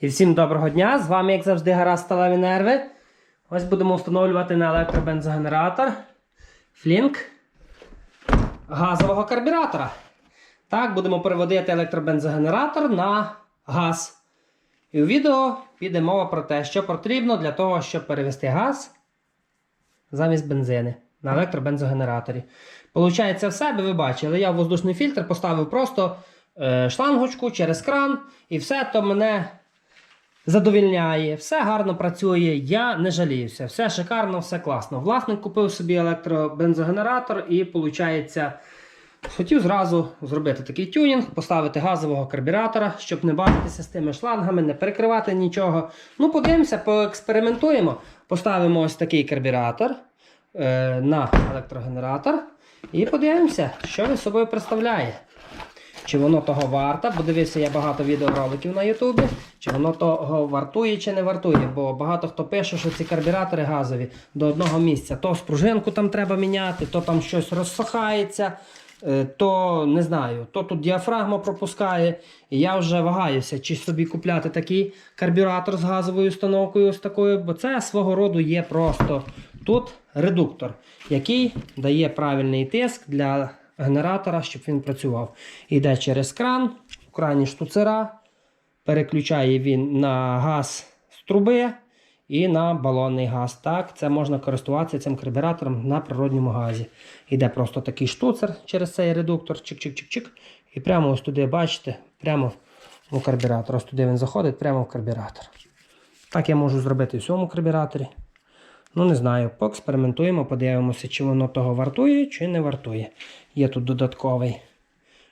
І всім доброго дня! З вами, як завжди, гаразд сталеві нерви. Ось будемо встановлювати на електробензогенератор флінк газового карбюратора. Так, будемо переводити електробензогенератор на газ. І у відео піде мова про те, що потрібно для того, щоб перевести газ замість бензини на електробензогенераторі. Получається, в себе ви бачили, я в воздушний фільтр поставив просто е, шлангочку через кран, і все то мене задовільняє, все гарно працює, я не жаліюся, все шикарно, все класно. Власник купив собі електробензогенератор і, виходить, хотів зразу зробити такий тюнінг, поставити газового карбюратора, щоб не бавитися з тими шлангами, не перекривати нічого. Ну, подивимося, поекспериментуємо. Поставимо ось такий карбюратор е, на електрогенератор і подивимося, що він собою представляє. Чи воно того варто, бо дивився я багато відеороликів на Ютубі, чи воно того вартує, чи не вартує. Бо багато хто пише, що ці карбюратори газові до одного місця. То спружинку там треба міняти, то там щось розсохається, е, то не знаю, то тут діафрагма пропускає. І я вже вагаюся, чи собі купляти такий карбюратор з газовою установкою, ось такою, бо це свого роду є просто тут редуктор, який дає правильний тиск для генератора, щоб він працював. Йде через кран, в крані штуцера, переключає він на газ з труби і на балонний газ. Так, це можна користуватися цим карбюратором на природньому газі. Йде просто такий штуцер через цей редуктор, чик-чик-чик-чик. І прямо ось туди, бачите, прямо у карбюратор. Ось туди він заходить, прямо в карбюратор. Так я можу зробити в цьому карбюраторі. Ну, не знаю, поекспериментуємо, подивимося, чи воно того вартує, чи не вартує. Є тут додатковий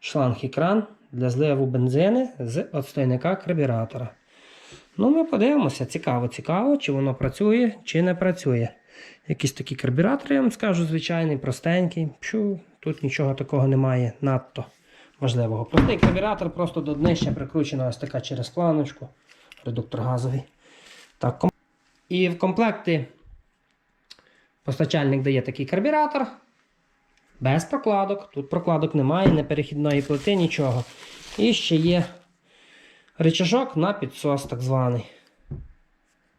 шланг і кран для зливу бензини з отстойника карбюратора. Ну, ми подивимося, цікаво, цікаво, чи воно працює, чи не працює. Якийсь такий карбюратор, я вам скажу, звичайний, простенький. Пшу, тут нічого такого немає надто важливого. Простий карбюратор просто до днища прикручена ось така через планочку. Редуктор газовий. Так, І в комплекті Постачальник дає такий карбюратор. Без прокладок. Тут прокладок немає, не перехідної плити, нічого. І ще є рычажок на підсос, так званий.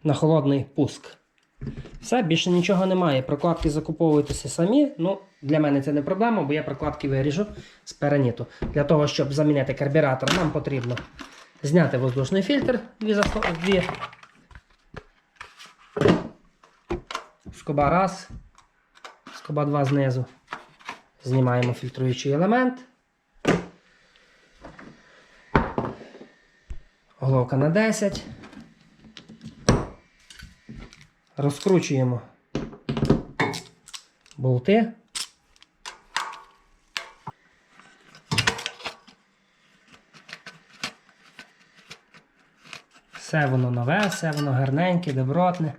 На холодний пуск. Все, більше нічого немає. Прокладки закуповуйтеся самі. Ну, Для мене це не проблема, бо я прокладки виріжу з пераніту. Для того, щоб замінити карбюратор, нам потрібно зняти воздушний фільтр. Дві, засло- дві Скоба раз, скоба два знизу. Знімаємо фільтруючий елемент. Головка на 10. Розкручуємо болти. Все воно нове, все воно гарненьке, добротне.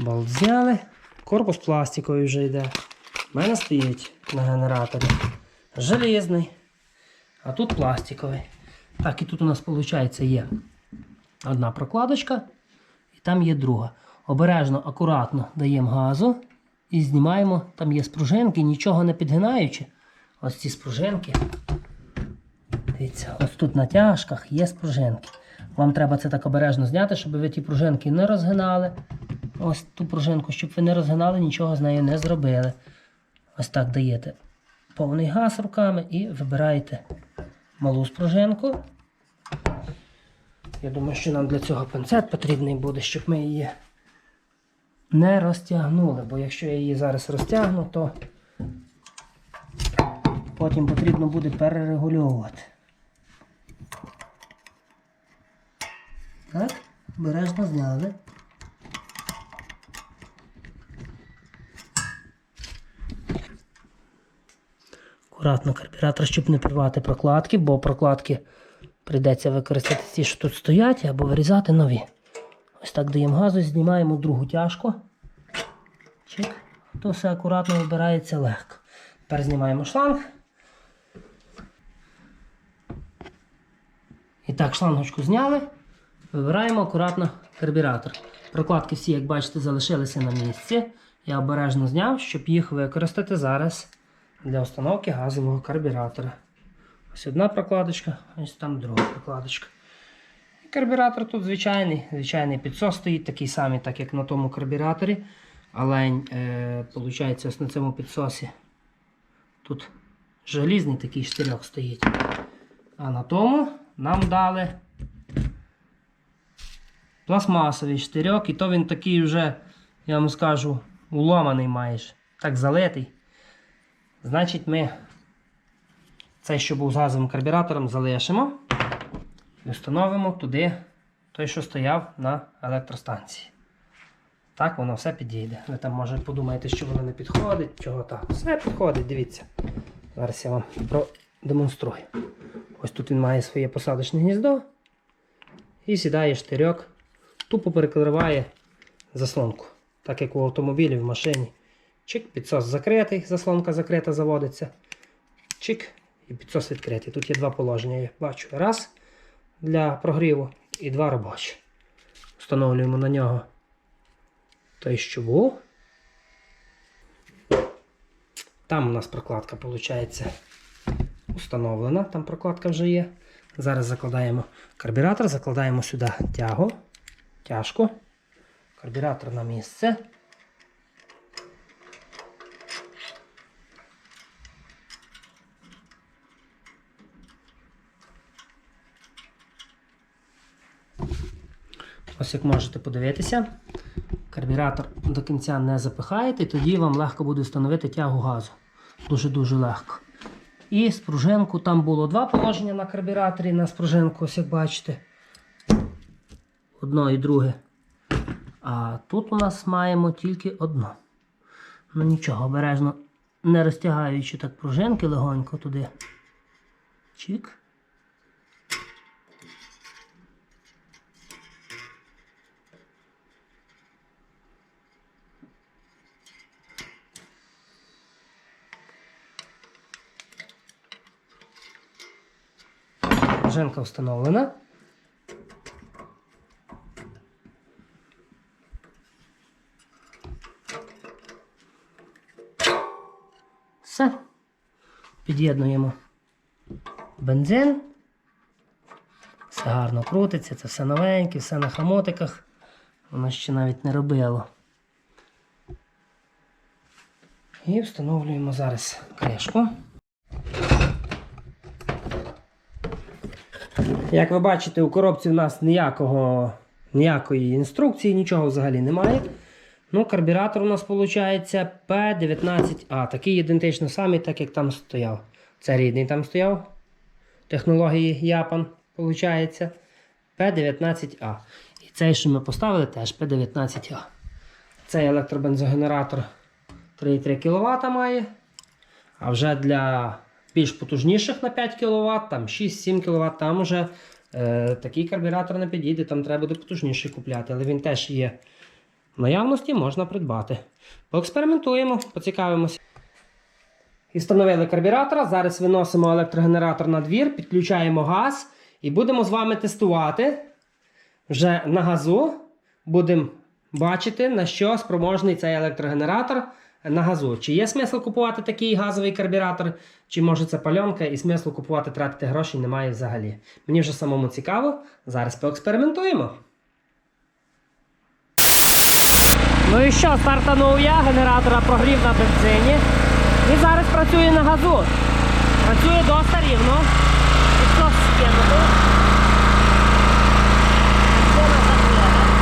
Болт зняли. Корпус пластиковий вже йде. У мене стоїть на генераторі. Железний. А тут пластиковий. Так, і тут у нас, виходить, є одна прокладочка, і там є друга. Обережно, акуратно даємо газу і знімаємо. Там є спружинки, нічого не підгинаючи. Ось ці спружинки. Дивіться, ось тут на тяжках є спружинки. Вам треба це так обережно зняти, щоб ви ті пружинки не розгинали. Ось ту пружинку, щоб ви не розгинали, нічого з нею не зробили. Ось так даєте повний газ руками і вибираєте малу спружинку. Я думаю, що нам для цього пинцет потрібний буде, щоб ми її не розтягнули. Бо якщо я її зараз розтягну, то потім потрібно буде перерегульовувати. Так, обережно зняли. Акуратно карбюратор, щоб не порвати прокладки, бо прокладки прийдеться використати ті, що тут стоять, або вирізати нові. Ось так даємо газу, знімаємо другу тяжку. Чик. То все акуратно вибирається легко. Тепер знімаємо шланг. І так, шлангочку зняли. Вибираємо акуратно карбюратор. Прокладки всі, як бачите, залишилися на місці. Я обережно зняв, щоб їх використати зараз для установки газового карбюратора. Ось одна прокладочка, ось там друга прокладочка. І карбюратор тут звичайний. Звичайний підсос стоїть, такий самий, так як на тому карбюраторі. Але е, виходить, ось на цьому підсосі. Тут желізний такий штирьок стоїть. А на тому нам дали пластмасовий штирьок, і то він такий вже, я вам скажу, уломаний маєш. Так залитий. Значить, ми цей, що був з газовим карбюратором, залишимо і встановимо туди той, що стояв на електростанції. Так, воно все підійде. Ви там може подумаєте, що воно не підходить, чого так. Все підходить, дивіться. Зараз я вам продемонструю. Ось тут він має своє посадочне гніздо. І сідає штирьок, тупо перекриває заслонку. Так як у автомобілі в машині. Чик, підсос закритий, заслонка закрита заводиться. Чик, і підсос відкритий. Тут є два положення, я бачу. Раз для прогріву і два робочі. Встановлюємо на нього той, що. Там у нас прокладка, виходить, установлена. Там прокладка вже є. Зараз закладаємо карбюратор, закладаємо сюди тягу, тяжку, карбюратор на місце. Ось як можете подивитися, карбюратор до кінця не запихаєте, і тоді вам легко буде встановити тягу газу. Дуже-дуже легко. І спружинку, там було два положення на карбюраторі на спружинку, ось як бачите. Одно і друге. А тут у нас маємо тільки одно. Ну нічого, обережно, не розтягаючи так пружинки легонько туди. Чик. Пружинка встановлена. Все. Під'єднуємо бензин. Все гарно крутиться, це все новеньке, все на хамотиках. Воно ще навіть не робило. І встановлюємо зараз кришку. Як ви бачите, у коробці в нас ніякого, ніякої інструкції, нічого взагалі немає. Ну, Карбюратор у нас виходить P19A. Такий ідентично самий, так як там стояв. Це рідний там стояв. Технології Япан, виходить. P19A. І цей, що ми поставили, теж P19A. Цей електробензогенератор 3,3 кВт має. А вже для більш потужніших на 5 кВт, там 6-7 кВт, там вже е, такий карбюратор не підійде, там треба буде потужніший купляти, але він теж є в наявності, можна придбати. Поекспериментуємо, поцікавимося. І встановили карбюратора. Зараз виносимо електрогенератор на двір, підключаємо газ і будемо з вами тестувати вже на газу. Будемо бачити, на що спроможний цей електрогенератор на газу. Чи є смисл купувати такий газовий карбюратор, чи може це пальонка і смислу купувати, тратити гроші немає взагалі. Мені вже самому цікаво. Зараз поекспериментуємо. Ну і що, стартанув я, генератора прогрів на бензині. І зараз працює на газу. Працює досить рівно. Скинути. Все на закладах.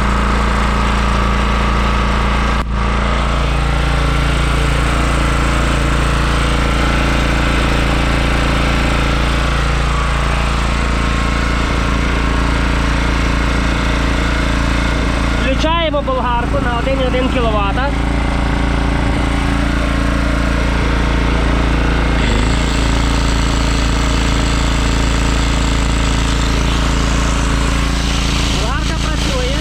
Включаємо болгарку на 1,1 кВт. Болгарка працює.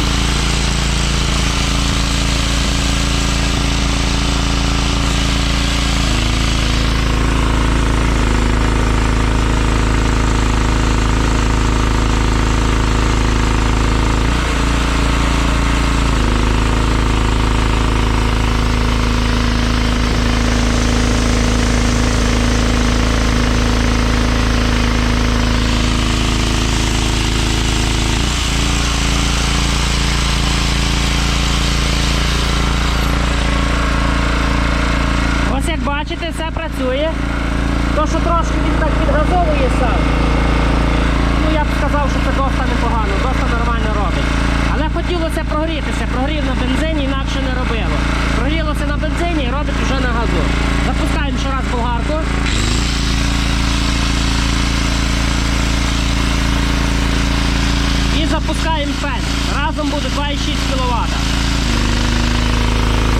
працює. То, що трошки він так підгазовує сам. Ну я б сказав, що це досить непогано, досить нормально робить. Але хотілося прогрітися. Прогрів на бензині, інакше не робило. Прогрілося на бензині і робить вже на газу. Запускаємо ще раз болгарку. І запускаємо фен. Разом буде 2,6 кВт.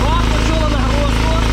О, почула нагрузку.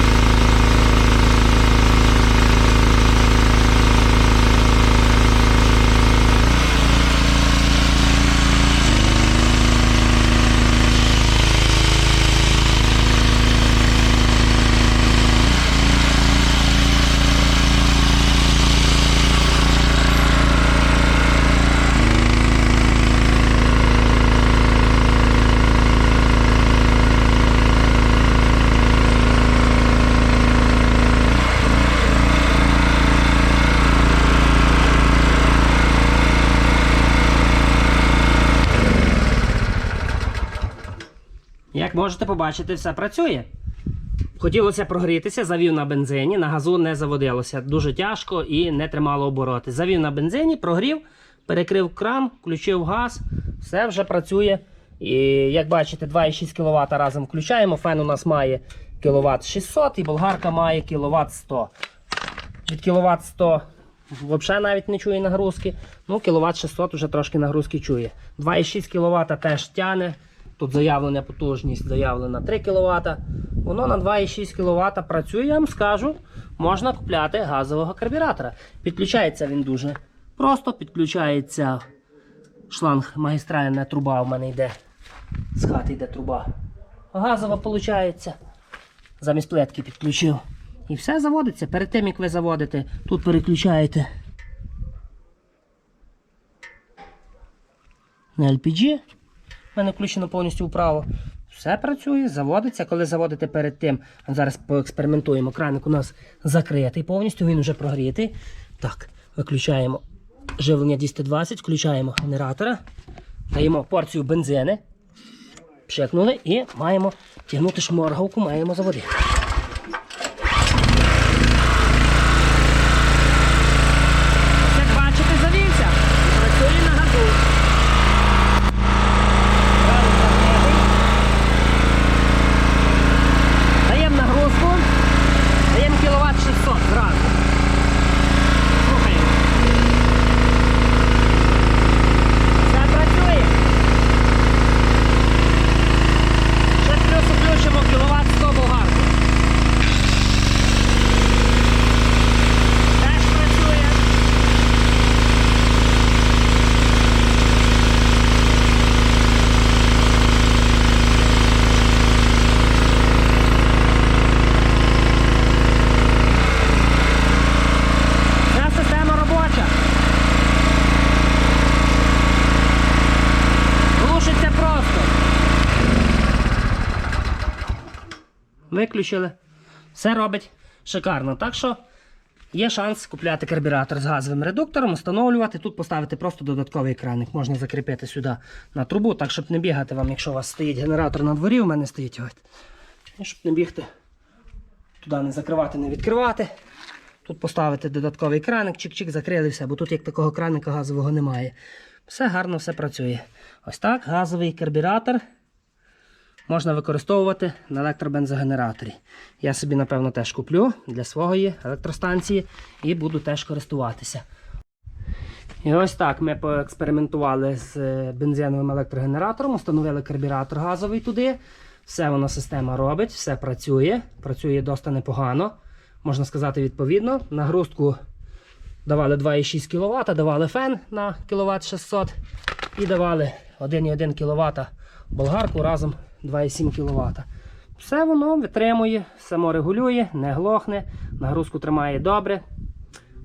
Як можете побачити, все працює. Хотілося прогрітися, завів на бензині, на газу не заводилося. Дуже тяжко і не тримало обороти. Завів на бензині, прогрів, перекрив кран, включив газ, все вже працює. І як бачите, 2,6 кВт разом включаємо. Фен у нас має кВт 600 і болгарка має кВт 100. Від кВт 100 взагалі навіть не чує нагрузки. Ну, кВт 600 вже трошки нагрузки чує. 2,6 кВт теж тяне. Тут заявлена потужність, заявлена 3 кВт. Воно на 2,6 кВт працює, я вам скажу, можна купляти газового карбюратора. Підключається він дуже просто, підключається шланг магістральна труба у мене йде. З хати йде труба. Газова виходить. Замість плетки підключив. І все заводиться. Перед тим, як ви заводите, тут переключаєте на LPG. У мене включено повністю вправо. Все працює, заводиться. Коли заводите перед тим, зараз поекспериментуємо. Краник у нас закритий повністю, він вже прогрітий. Так, виключаємо живлення 220, включаємо генератора, даємо порцію бензини, пшикнули і маємо тягнути шморгавку, маємо заводити. Ось Як бачите, завівся. Працює на газу. Кран закритий. Даємо нагрузку. Даємо кіловат 600 зразу. Слухаємо. Все працює. Ще плюс включимо кіловат 100 болгарку. Теж працює. Ця система робоча. Глушиться просто. Виключили. Все робить шикарно. Так що є шанс купляти карбюратор з газовим редуктором, встановлювати. Тут поставити просто додатковий краник. Можна закріпити сюди на трубу, так щоб не бігати вам, якщо у вас стоїть генератор на дворі, у мене стоїть. От. І щоб не бігти, туди не закривати, не відкривати. Тут поставити додатковий краник, чик-чик, закрили все, бо тут як такого краника газового немає. Все гарно, все працює. Ось так, газовий карбюратор можна використовувати на електробензогенераторі. Я собі, напевно, теж куплю для своєї електростанції і буду теж користуватися. І ось так ми поекспериментували з е, бензиновим електрогенератором, встановили карбюратор газовий туди. Все воно система робить, все працює. Працює досить непогано. Можна сказати, відповідно. Нагрузку давали 2,6 кВт, давали фен на кВт 600 і давали 1,1 кВт болгарку разом 2,7 кВт. Все воно витримує, саморегулює, не глохне, нагрузку тримає добре.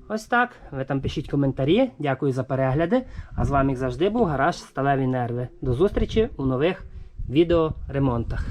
Ось так. Ви там пишіть коментарі. Дякую за перегляди. А з вами, як завжди, був гараж Сталеві Нерви. До зустрічі у нових відеоремонтах.